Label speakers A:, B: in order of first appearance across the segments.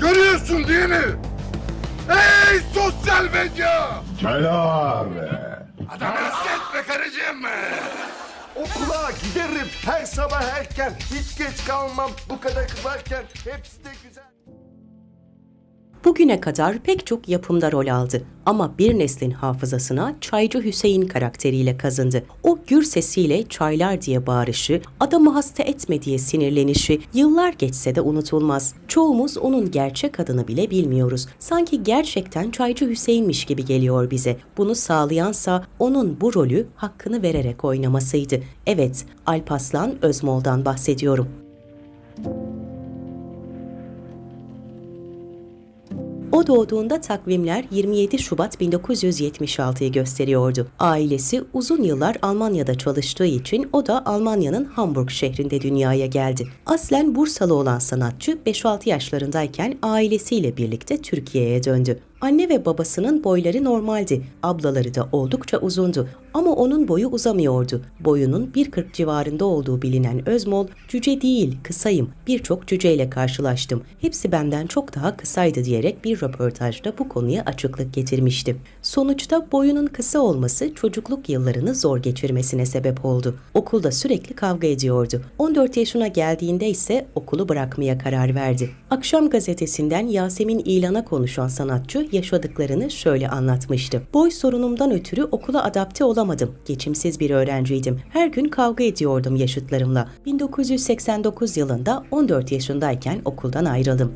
A: Görüyorsun değil mi? Ey sosyal medya!
B: Selam.
A: Adam etme karıcığım.
C: Okula giderim her sabah erken. Hiç geç kalmam. Bu kadar varken hepsi de güzel.
D: Bugüne kadar pek çok yapımda rol aldı ama bir neslin hafızasına Çaycı Hüseyin karakteriyle kazındı. O gür sesiyle çaylar diye bağırışı, adamı hasta etme diye sinirlenişi yıllar geçse de unutulmaz. Çoğumuz onun gerçek adını bile bilmiyoruz. Sanki gerçekten Çaycı Hüseyin'miş gibi geliyor bize. Bunu sağlayansa onun bu rolü hakkını vererek oynamasıydı. Evet, Alpaslan Özmol'dan bahsediyorum. O doğduğunda takvimler 27 Şubat 1976'yı gösteriyordu. Ailesi uzun yıllar Almanya'da çalıştığı için o da Almanya'nın Hamburg şehrinde dünyaya geldi. Aslen Bursalı olan sanatçı 5-6 yaşlarındayken ailesiyle birlikte Türkiye'ye döndü. Anne ve babasının boyları normaldi. Ablaları da oldukça uzundu. Ama onun boyu uzamıyordu. Boyunun 1.40 civarında olduğu bilinen Özmol, cüce değil, kısayım. Birçok cüceyle karşılaştım. Hepsi benden çok daha kısaydı diyerek bir röportajda bu konuya açıklık getirmişti. Sonuçta boyunun kısa olması çocukluk yıllarını zor geçirmesine sebep oldu. Okulda sürekli kavga ediyordu. 14 yaşına geldiğinde ise okulu bırakmaya karar verdi. Akşam gazetesinden Yasemin İlan'a konuşan sanatçı yaşadıklarını şöyle anlatmıştı. Boy sorunumdan ötürü okula adapte olamadım. Geçimsiz bir öğrenciydim. Her gün kavga ediyordum yaşıtlarımla. 1989 yılında 14 yaşındayken okuldan ayrıldım.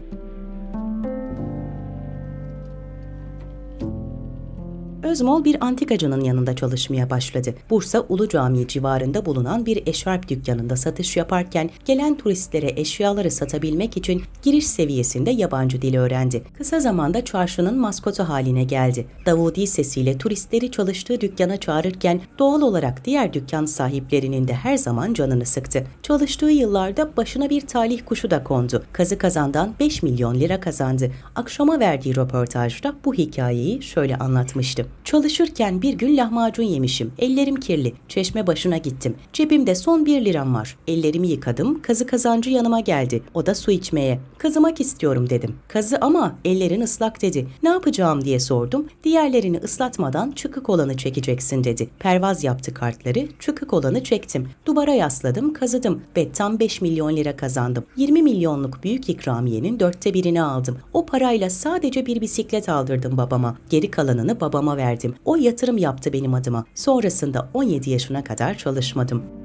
D: Özmol bir antikacının yanında çalışmaya başladı. Bursa Ulu Camii civarında bulunan bir eşarp dükkanında satış yaparken gelen turistlere eşyaları satabilmek için giriş seviyesinde yabancı dil öğrendi. Kısa zamanda çarşının maskotu haline geldi. Davudi sesiyle turistleri çalıştığı dükkana çağırırken doğal olarak diğer dükkan sahiplerinin de her zaman canını sıktı. Çalıştığı yıllarda başına bir talih kuşu da kondu. Kazı kazandan 5 milyon lira kazandı. Akşama verdiği röportajda bu hikayeyi şöyle anlatmıştı. Çalışırken bir gün lahmacun yemişim. Ellerim kirli. Çeşme başına gittim. Cebimde son bir liram var. Ellerimi yıkadım. Kazı kazancı yanıma geldi. O da su içmeye. Kazımak istiyorum dedim. Kazı ama ellerin ıslak dedi. Ne yapacağım diye sordum. Diğerlerini ıslatmadan çıkık olanı çekeceksin dedi. Pervaz yaptı kartları. Çıkık olanı çektim. Duvara yasladım, kazıdım ve tam 5 milyon lira kazandım. 20 milyonluk büyük ikramiyenin dörtte birini aldım. O parayla sadece bir bisiklet aldırdım babama. Geri kalanını babama verdim. O yatırım yaptı benim adıma. Sonrasında 17 yaşına kadar çalışmadım.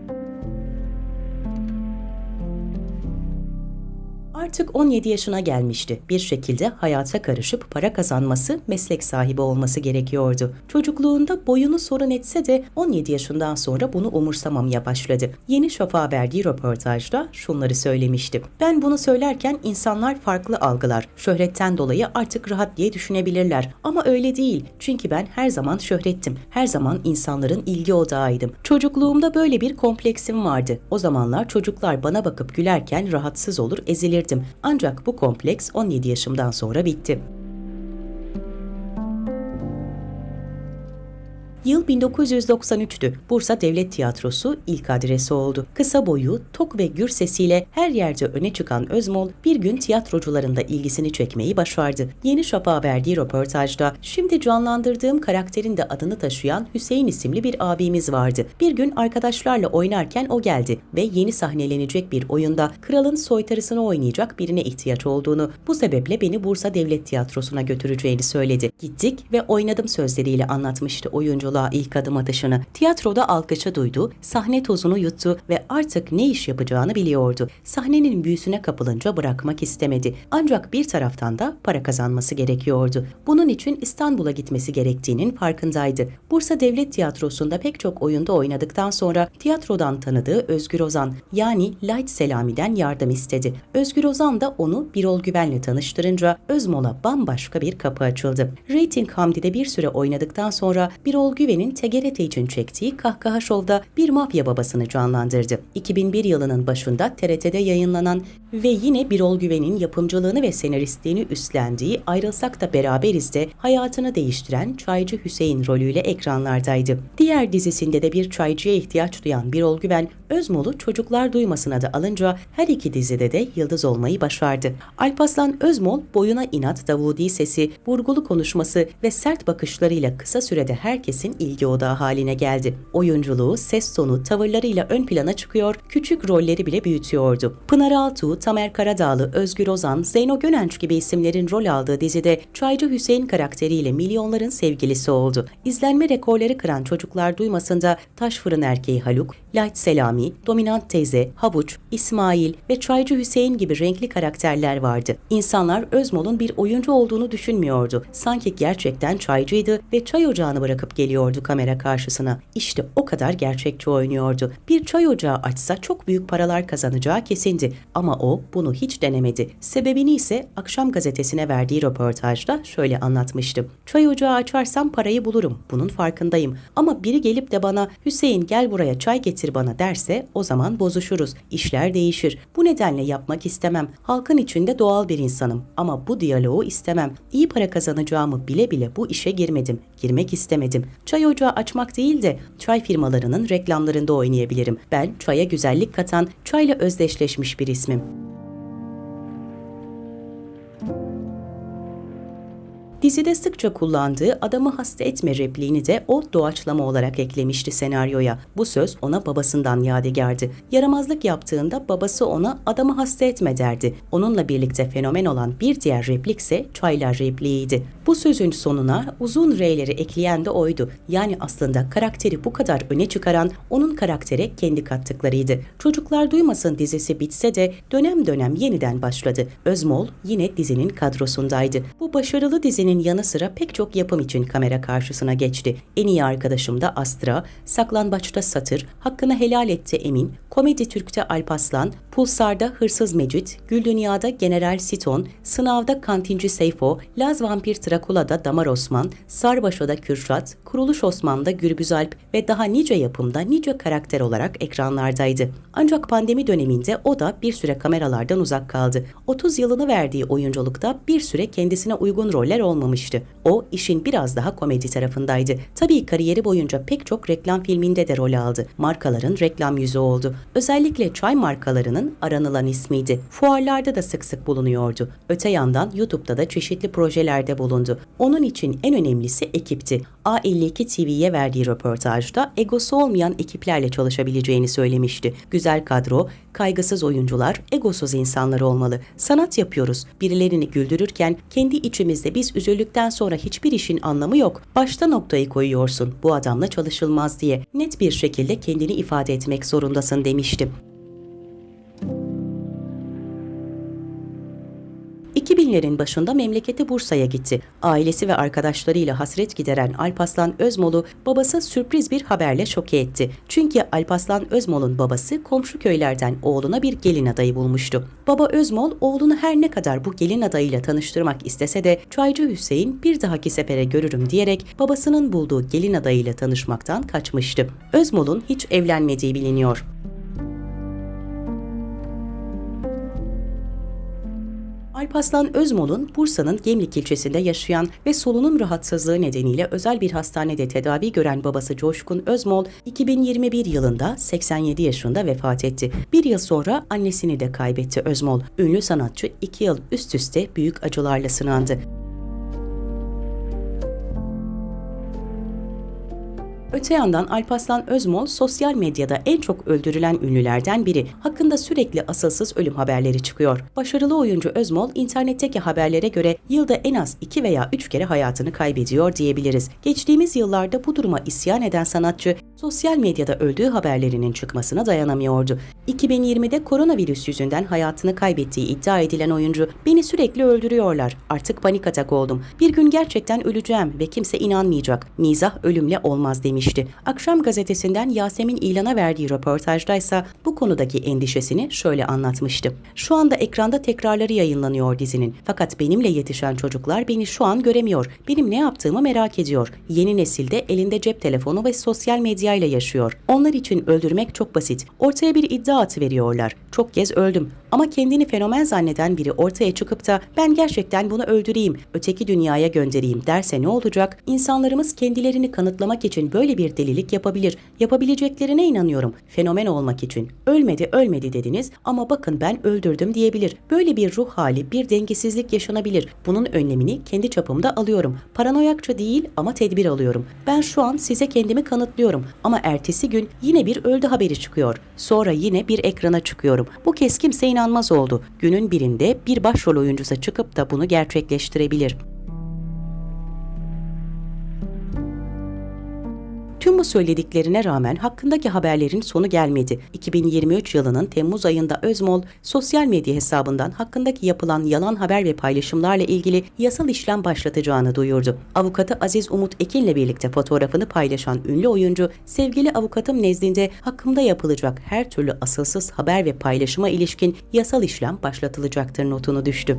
D: Artık 17 yaşına gelmişti. Bir şekilde hayata karışıp para kazanması, meslek sahibi olması gerekiyordu. Çocukluğunda boyunu sorun etse de 17 yaşından sonra bunu umursamamaya başladı. Yeni Şafak'a verdiği röportajda şunları söylemişti. Ben bunu söylerken insanlar farklı algılar. Şöhretten dolayı artık rahat diye düşünebilirler. Ama öyle değil. Çünkü ben her zaman şöhrettim. Her zaman insanların ilgi odağıydım. Çocukluğumda böyle bir kompleksim vardı. O zamanlar çocuklar bana bakıp gülerken rahatsız olur, ezilirdim. Ancak bu kompleks 17 yaşımdan sonra bitti. Yıl 1993'tü. Bursa Devlet Tiyatrosu ilk adresi oldu. Kısa boyu, tok ve gür sesiyle her yerde öne çıkan Özmol bir gün tiyatrocuların da ilgisini çekmeyi başardı. Yeni Şafak'a verdiği röportajda şimdi canlandırdığım karakterin de adını taşıyan Hüseyin isimli bir abimiz vardı. Bir gün arkadaşlarla oynarken o geldi ve yeni sahnelenecek bir oyunda kralın soytarısını oynayacak birine ihtiyaç olduğunu, bu sebeple beni Bursa Devlet Tiyatrosu'na götüreceğini söyledi. Gittik ve oynadım sözleriyle anlatmıştı oyunculuğa ilk adım atışını. Tiyatroda alkışı duydu, sahne tozunu yuttu ve artık ne iş yapacağını biliyordu. Sahnenin büyüsüne kapılınca bırakmak istemedi. Ancak bir taraftan da para kazanması gerekiyordu. Bunun için İstanbul'a gitmesi gerektiğinin farkındaydı. Bursa Devlet Tiyatrosu'nda pek çok oyunda oynadıktan sonra tiyatrodan tanıdığı Özgür Ozan yani Light Selami'den yardım istedi. Özgür Ozan da onu Birol Güven'le tanıştırınca Özmol'a bambaşka bir kapı açıldı. Rating Hamdi'de bir süre oynadıktan sonra Birol Güven'in TGRT için çektiği Kahkaha Şov'da bir mafya babasını canlandırdı. 2001 yılının başında TRT'de yayınlanan ve yine Birol Güven'in yapımcılığını ve senaristliğini üstlendiği Ayrılsak da Beraberiz de hayatını değiştiren Çaycı Hüseyin rolüyle ekranlardaydı. Diğer dizisinde de bir çaycıya ihtiyaç duyan Birol Güven, Özmol'u Çocuklar Duymasına da alınca her iki dizide de yıldız olmayı başardı. Alpaslan Özmol boyuna inat Davudi sesi, vurgulu konuşması ve sert bakışlarıyla kısa sürede herkesin ilgi odağı haline geldi. Oyunculuğu, ses tonu, tavırlarıyla ön plana çıkıyor, küçük rolleri bile büyütüyordu. Pınar Altuğ, Tamer Karadağlı, Özgür Ozan, Zeyno Gönenç gibi isimlerin rol aldığı dizide Çaycı Hüseyin karakteriyle milyonların sevgilisi oldu. İzlenme rekorları kıran Çocuklar Duymasında Taş Fırın Erkeği Haluk, Light Selami, Dominant Teyze, Havuç, İsmail ve Çaycı Hüseyin gibi renkli karakterler vardı. İnsanlar Özmol'un bir oyuncu olduğunu düşünmüyordu. Sanki gerçekten çaycıydı ve çay ocağını bırakıp geliyordu kamera karşısına. İşte o kadar gerçekçi oynuyordu. Bir çay ocağı açsa çok büyük paralar kazanacağı kesindi. Ama o bunu hiç denemedi. Sebebini ise akşam gazetesine verdiği röportajda şöyle anlatmıştı. Çay ocağı açarsam parayı bulurum. Bunun farkındayım. Ama biri gelip de bana Hüseyin gel buraya çay getir bana derse o zaman bozuşuruz. İşler değişir. Bu nedenle yapmak istemem. Halkın içinde doğal bir insanım. Ama bu diyaloğu istemem. İyi para kazanacağımı bile bile bu işe girmedim. Girmek istemedim. Çay ocağı açmak değil de çay firmalarının reklamlarında oynayabilirim. Ben çaya güzellik katan, çayla özdeşleşmiş bir ismim. Dizide sıkça kullandığı adamı hasta etme repliğini de o doğaçlama olarak eklemişti senaryoya. Bu söz ona babasından yadigardı. Yaramazlık yaptığında babası ona adamı hasta etme derdi. Onunla birlikte fenomen olan bir diğer replik ise çaylar repliğiydi. Bu sözün sonuna uzun R'leri ekleyen de oydu. Yani aslında karakteri bu kadar öne çıkaran onun karaktere kendi kattıklarıydı. Çocuklar Duymasın dizisi bitse de dönem dönem yeniden başladı. Özmol yine dizinin kadrosundaydı. Bu başarılı dizinin yanı sıra pek çok yapım için kamera karşısına geçti. En iyi arkadaşım da Astra, Saklambaç'ta Satır, Hakkını Helal Etti Emin, Komedi Türk'te Alpaslan, Pulsar'da Hırsız Mecit, Gül Dünya'da General Siton, Sınav'da Kantinci Seyfo, Laz Vampir Trakula'da Damar Osman, Sarbaşo'da Kürşat, Kuruluş Osman'da Gürbüz Alp ve daha nice yapımda nice karakter olarak ekranlardaydı. Ancak pandemi döneminde o da bir süre kameralardan uzak kaldı. 30 yılını verdiği oyunculukta bir süre kendisine uygun roller olmamıştı. O işin biraz daha komedi tarafındaydı. Tabii kariyeri boyunca pek çok reklam filminde de rol aldı. Markaların reklam yüzü oldu. Özellikle çay markalarının aranılan ismiydi. Fuarlarda da sık sık bulunuyordu. Öte yandan YouTube'da da çeşitli projelerde bulundu. Onun için en önemlisi ekipti. A52 TV'ye verdiği röportajda egosu olmayan ekiplerle çalışabileceğini söylemişti. Güzel kadro, kaygısız oyuncular, egosuz insanlar olmalı. Sanat yapıyoruz. Birilerini güldürürken kendi içimizde biz üzüldükten sonra hiçbir işin anlamı yok. Başta noktayı koyuyorsun. Bu adamla çalışılmaz diye. Net bir şekilde kendini ifade etmek zorundasın demiştim. 2000'lerin başında memleketi Bursa'ya gitti. Ailesi ve arkadaşlarıyla hasret gideren Alpaslan Özmol'u babası sürpriz bir haberle şoke etti. Çünkü Alpaslan Özmol'un babası komşu köylerden oğluna bir gelin adayı bulmuştu. Baba Özmol oğlunu her ne kadar bu gelin adayıyla tanıştırmak istese de Çaycı Hüseyin bir dahaki sefere görürüm diyerek babasının bulduğu gelin adayıyla tanışmaktan kaçmıştı. Özmol'un hiç evlenmediği biliniyor. Alpaslan Özmol'un Bursa'nın Gemlik ilçesinde yaşayan ve solunum rahatsızlığı nedeniyle özel bir hastanede tedavi gören babası Coşkun Özmol 2021 yılında 87 yaşında vefat etti. Bir yıl sonra annesini de kaybetti Özmol. Ünlü sanatçı iki yıl üst üste büyük acılarla sınandı. Öte yandan Alpaslan Özmol sosyal medyada en çok öldürülen ünlülerden biri. Hakkında sürekli asılsız ölüm haberleri çıkıyor. Başarılı oyuncu Özmol internetteki haberlere göre yılda en az 2 veya 3 kere hayatını kaybediyor diyebiliriz. Geçtiğimiz yıllarda bu duruma isyan eden sanatçı sosyal medyada öldüğü haberlerinin çıkmasına dayanamıyordu. 2020'de koronavirüs yüzünden hayatını kaybettiği iddia edilen oyuncu beni sürekli öldürüyorlar. Artık panik atak oldum. Bir gün gerçekten öleceğim ve kimse inanmayacak. Mizah ölümle olmaz demiş demişti. Akşam gazetesinden Yasemin İlan'a verdiği röportajdaysa bu konudaki endişesini şöyle anlatmıştı. Şu anda ekranda tekrarları yayınlanıyor dizinin. Fakat benimle yetişen çocuklar beni şu an göremiyor. Benim ne yaptığımı merak ediyor. Yeni nesilde elinde cep telefonu ve sosyal medyayla yaşıyor. Onlar için öldürmek çok basit. Ortaya bir iddia atı veriyorlar. Çok kez öldüm. Ama kendini fenomen zanneden biri ortaya çıkıp da ben gerçekten bunu öldüreyim, öteki dünyaya göndereyim derse ne olacak? İnsanlarımız kendilerini kanıtlamak için böyle bir delilik yapabilir. Yapabileceklerine inanıyorum. Fenomen olmak için. Ölmedi ölmedi dediniz ama bakın ben öldürdüm diyebilir. Böyle bir ruh hali, bir dengesizlik yaşanabilir. Bunun önlemini kendi çapımda alıyorum. Paranoyakça değil ama tedbir alıyorum. Ben şu an size kendimi kanıtlıyorum ama ertesi gün yine bir öldü haberi çıkıyor. Sonra yine bir ekrana çıkıyorum. Bu kez kimse inanmaz oldu. Günün birinde bir başrol oyuncusu çıkıp da bunu gerçekleştirebilir. Tüm bu söylediklerine rağmen hakkındaki haberlerin sonu gelmedi. 2023 yılının Temmuz ayında Özmol sosyal medya hesabından hakkındaki yapılan yalan haber ve paylaşımlarla ilgili yasal işlem başlatacağını duyurdu. Avukatı Aziz Umut Ekin'le birlikte fotoğrafını paylaşan ünlü oyuncu, sevgili avukatım nezdinde hakkımda yapılacak her türlü asılsız haber ve paylaşıma ilişkin yasal işlem başlatılacaktır notunu düştü.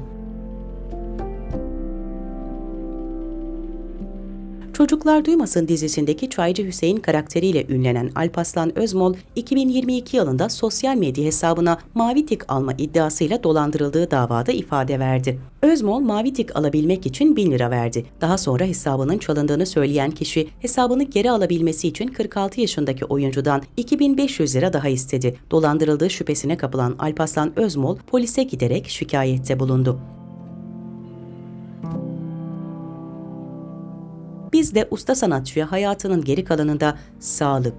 D: Çocuklar Duymasın dizisindeki Çaycı Hüseyin karakteriyle ünlenen Alpaslan Özmol, 2022 yılında sosyal medya hesabına mavi tik alma iddiasıyla dolandırıldığı davada ifade verdi. Özmol mavi tik alabilmek için 1000 lira verdi. Daha sonra hesabının çalındığını söyleyen kişi hesabını geri alabilmesi için 46 yaşındaki oyuncudan 2500 lira daha istedi. Dolandırıldığı şüphesine kapılan Alpaslan Özmol polise giderek şikayette bulundu. Biz de usta sanatçıya hayatının geri kalanında sağlık,